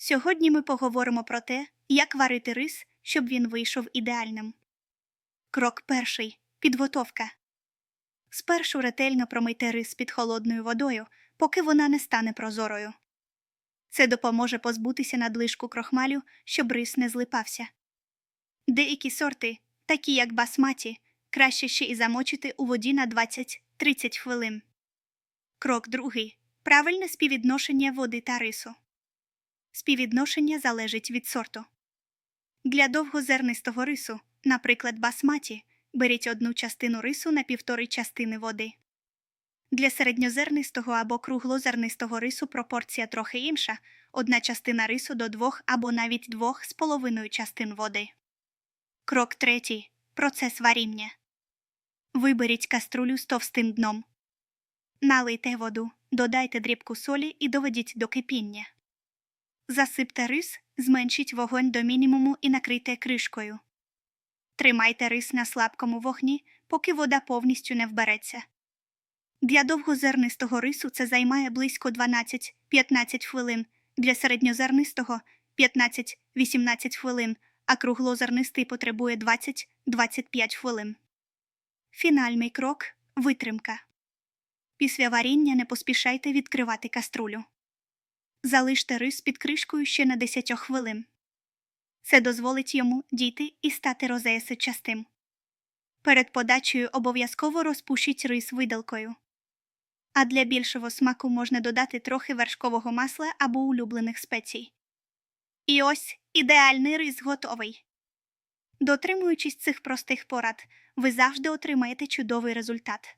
Сьогодні ми поговоримо про те, як варити рис, щоб він вийшов ідеальним. Крок перший підготовка. Спершу ретельно промийте рис під холодною водою, поки вона не стане прозорою. Це допоможе позбутися надлишку крохмалю, щоб рис не злипався. Деякі сорти, такі як басматі, краще ще і замочити у воді на 20-30 хвилин. Крок другий правильне співвідношення води та рису. Співвідношення залежить від сорту. Для довгозернистого рису, наприклад, басматі, беріть одну частину рису на півтори частини води. Для середньозернистого або круглозернистого рису пропорція трохи інша одна частина рису до двох або навіть двох з половиною частин води. Крок третій. Процес варіння. Виберіть каструлю з товстим дном. Налийте воду, додайте дрібку солі і доведіть до кипіння. Засипте рис, зменшіть вогонь до мінімуму і накрийте кришкою. Тримайте рис на слабкому вогні, поки вода повністю не вбереться. Для довгозернистого рису це займає близько 12-15 хвилин, для середньозернистого 15-18 хвилин, а круглозернистий потребує 20-25 хвилин. Фінальний крок витримка. Після варіння не поспішайте відкривати каструлю. Залиште рис під кришкою ще на 10 хвилин. Це дозволить йому дійти і стати розеясичастим. Перед подачею обов'язково розпушіть рис видалкою. А для більшого смаку можна додати трохи вершкового масла або улюблених спецій. І ось ідеальний рис готовий. Дотримуючись цих простих порад, ви завжди отримаєте чудовий результат.